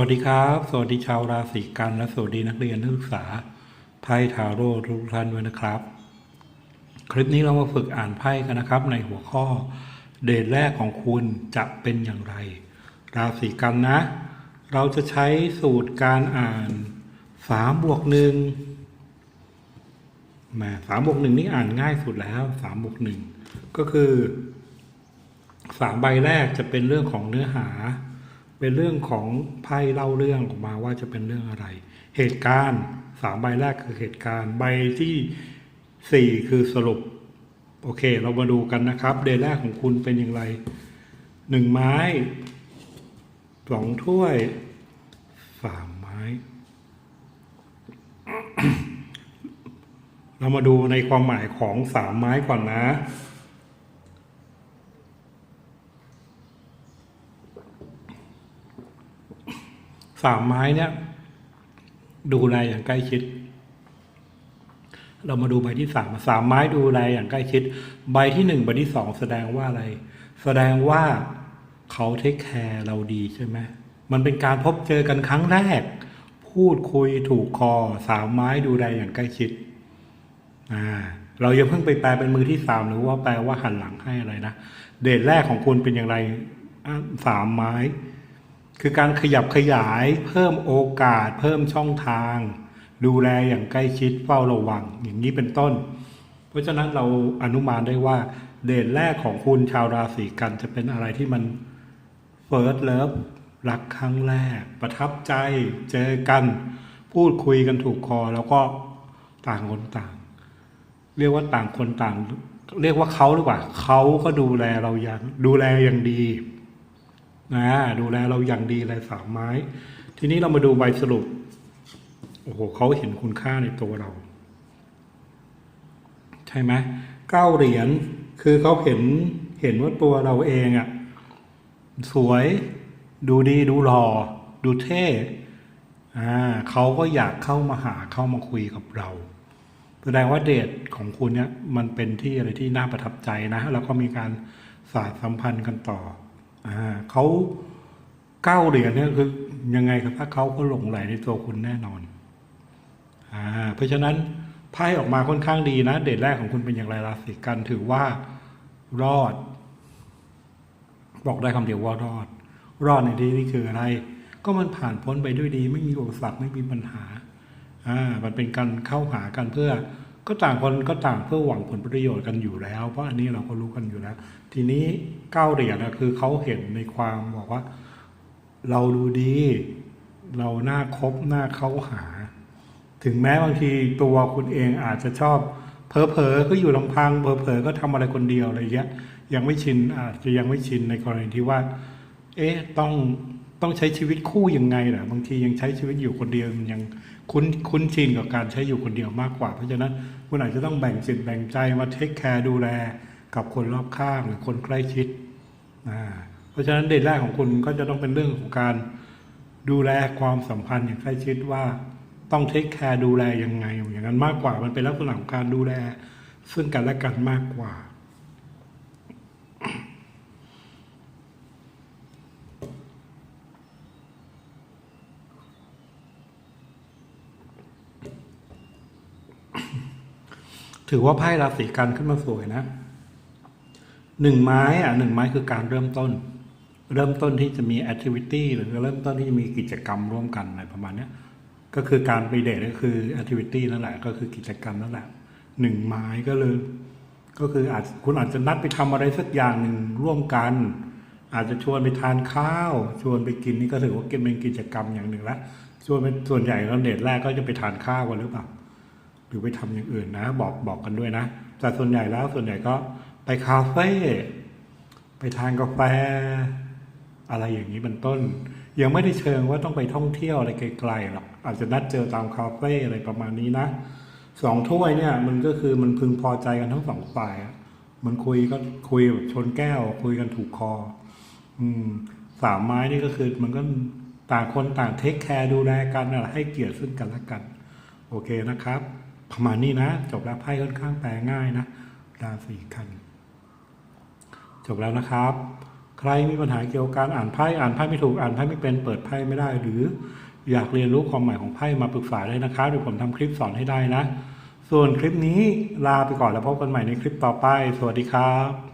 วัสดีครับ สวัสดีชาวราศีกันและสวัสดีนักเรียนนักศึกษาไพ่ทาโร่ทุกท่านด้วยนะครับ คลิปนี้เรามาฝึกอ่านไพ่กันนะครับ ในหัวข้อเดทแรกของคุณจะเป็นอย่างไร ราศีกันนะ เราจะใช้สูตรการอ่าน3บวกหนึ่งมาสามบวกหนึ่งนี่อ่านง่ายสุดแล้วสามบวกหนึ่งก็คือสามใบแรกจะเป็นเรื่องของเนื้อหา เป็นเรื่องของไพ่เล่าเรื่องออกมาว่าจะเป็นเรื่องอะไร เหตุการณ์สามใบแรกคือเหตุการณ์ใบที่สี่คือสรุป โอเค เรามาดูกันนะครับ เดย์แรกของคุณเป็นอย่างไรหนึ่งไม้สองถ้วยสามไม้ เรามาดูในความหมายของสามไม้ก่อนนะ สามไม้เนี่ย ดูแลอย่างใกล้ชิด เรามาดูใบที่สามสามไม้ดูแลอย่างใกล้ชิด ใบที่หนึ่งใบที่สองแสดงว่าอะไร แสดงว่าเขาเทคแคร์เราดีใช่ไหมมันเป็นการพบเจอกันครั้งแรก พูดคุยถูกคอ สามไม้ดูแลอย่างใกล้ชิดอ่าเราอย่าเพิ่งไปแปลเป็นมือที่สามหรือว่าแปลว่าหันหลังให้อะไรนะเดทแรกของคุณเป็นอย่างไรสามไม้ คือการขยับขยายเพิ่มโอกาส เพิ่มช่องทาง ดูแลอย่างใกล้ชิดเฝ้าระวัง อย่างนี้เป็นต้น เพราะฉะนั้นเราอนุมานได้ว่า เดทแรกของคุณชาวราศีกันจะเป็นอะไรที่มัน First Love รักครั้งแรก ประทับใจเจอกัน พูดคุยกันถูกคอ แล้วก็ต่างคนต่าง เรียกว่าต่างคนต่าง เรียกว่าเขาหรือเปล่าเขาก็ดูแลเราอย่างดูแลอย่างดี นะดูแลเราอย่างดีเลยสามไม้ ทีนี้เรามาดูใบสรุป โอ้โหเขาเห็นคุณค่าในตัวเรา ใช่ไหมเก้าเหรียญคือเขาเห็นเห็นว่าตัวเราเองอะ่ะสวยดูดีดูหล่อดูเท่อ่าเขาก็อยากเข้ามาหาเข้ามาคุยกับเราแสดงว่าเดทของคุณเนี่ยมันเป็นที่อะไรที่น่าประทับใจนะ แล้วก็มีการสานสัมพันธ์กันต่อ เขาเก้าเหรียญเนี่ยคือยังไงครับถ้าเขาก็หลงไหลในตัวคุณแน่นอนอ่าเพราะฉะนั้นไพ่ออกมาค่อนข้างดีนะ เดทแรกของคุณเป็นอย่างไรราศีกันถือว่ารอด บอกได้คำเดียวว่ารอด รอดในที่นี้คืออะไร ก็มันผ่านพ้นไปด้วยดี ไม่มีอุปสรรคไม่มีปัญหาอ่ามันเป็นการเข้าหากันเพื่อ ก็ต่างคนก็ต่างเพื่อหวังผลประโยชน์กันอยู่แล้ว เพราะอันนี้เราก็รู้กันอยู่แล้ว ทีนี้เก้าเหรียญนะคือเขาเห็นในความบอกว่า เราดูดี เราหน้าคบหน้าเข้าหา ถึงแม้บางทีตัวคุณเองอาจจะชอบเผลอๆก็อยู่ลำพังเผลอๆก็ทำอะไรคนเดียวอะไรเงี้ยยังไม่ชินอาจจะยังไม่ชินในกรณีที่ว่า เอ๊ะต้องต้องใช้ชีวิตคู่ยังไงล่ะบางทียังใช้ชีวิตอยู่คนเดียวมันยัง คุ้นคุ้นชินกับการใช้อยู่คนเดียวมากกว่า เพราะฉะนั้นคุณอาจจะต้องแบ่งจิตแบ่งใจมาเทคแคร์ดูแลกับคนรอบข้างหรือคนใกล้ชิดอ่าเพราะฉะนั้นเดทแรกของคุณก็จะต้องเป็นเรื่องของการดูแลความสัมพันธ์อย่างใกล้ชิดว่าต้องเทคแคร์ดูแลยังไง อย่างนั้นมากกว่ามันเป็นลักษณะของการดูแล ซึ่งกันและกันมากกว่า ถือว่าไพ่ราศีกันขึ้นมาสวยนะหนึ่งไม้อะหนึ่งไม้คือการเริ่มต้น เริ่มต้นที่จะมีแอคทิวิตี้หรือเริ่มต้นที่จะมีกิจกรรมร่วมกันอะไรประมาณเนี้ยก็คือการไปเดทก็คือแอคทิวิตี้นั่นแหละก็คือกิจกรรมนั่นแหละหนึ่งไม้ก็เลย ก็คืออาจคุณอาจจะนัดไปทำอะไรสักอย่างหนึ่งร่วมกัน อาจจะชวนไปทานข้าว ชวนไปกินนี่ก็ถือว่าเป็นกิจกรรมอย่างหนึ่งละชวนไปส่วนใหญ่แล้วเดทแรกก็จะไปทานข้าวกันหรือเปล่า รือไปทำอย่างอื่นนะ บอกบอกกันด้วยนะ แต่ส่วนใหญ่แล้วส่วนใหญ่ก็ไปคาเฟ่ไปทานกาแฟ อะไรอย่างนี้เป็นต้น ยังไม่ได้เชิงว่าต้องไปท่องเที่ยวอะไรไกลๆหรอกอาจจะนัดเจอตามคาเฟ่อะไรประมาณนี้นะสองถ้วยเนี่ย มันก็คือมันพึงพอใจกันทั้งสองฝ่ายมันคุยก็คุยแบบชนแก้ว คุยกันถูกคอ อืมสามไม้นี่ก็คือมันก็ต่างคนต่างเทคแคร์ดูแลกันนะให้เกียรติซึ่งกันและกัน โอเคนะครับ ประมาณนี้นะ จบแล้วไพ่ค่อนข้างแปลง่ายนะราศีกันจบแล้วนะครับ ใครมีปัญหาเกี่ยวกับการอ่านไพ่อ่านไพ่ไม่ถูกอ่านไพ่ไม่เป็นเปิดไพ่ไม่ได้ หรืออยากเรียนรู้ความหมายของไพ่มาปรึกษาได้นะครับเดี๋ยวผมทำคลิปสอนให้ได้นะ ส่วนคลิปนี้ลาไปก่อนแล้วพบกันใหม่ในคลิปต่อไป สวัสดีครับ